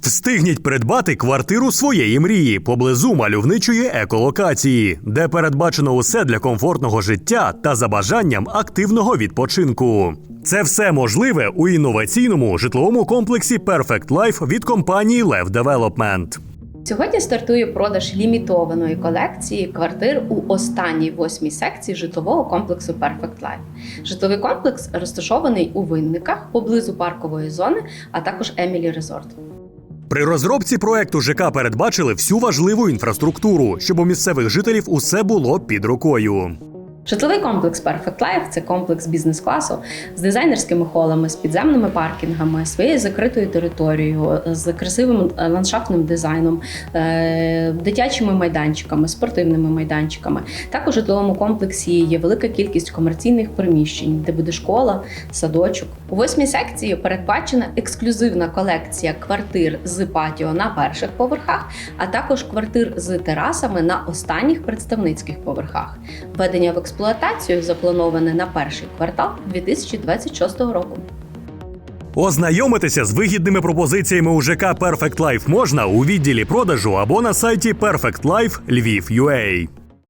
Встигніть придбати квартиру своєї мрії поблизу мальовничої еколокації, де передбачено усе для комфортного життя та за бажанням активного відпочинку. Це все можливе у інноваційному житловому комплексі Perfect Life від компанії Lev Development. Сьогодні стартує продаж лімітованої колекції квартир у останній восьмій секції житлового комплексу Perfect Life. Житловий комплекс розташований у винниках поблизу паркової зони, а також Емілі Резорт. При розробці проекту ЖК передбачили всю важливу інфраструктуру, щоб у місцевих жителів усе було під рукою. Житловий комплекс Perfect Life – це комплекс бізнес-класу з дизайнерськими холами, з підземними паркінгами, своєю закритою територією, з красивим е, ландшафтним дизайном, е, дитячими майданчиками, спортивними майданчиками. Також у житловому комплексі є велика кількість комерційних приміщень, де буде школа, садочок. У восьмій секції передбачена ексклюзивна колекція квартир з патіо на перших поверхах, а також квартир з терасами на останніх представницьких поверхах. Введення в експлуатацію заплановане на перший квартал 2026 року. Ознайомитися з вигідними пропозиціями у ЖК Perfect Life можна у відділі продажу або на сайті Perfect Life Lviv.ua.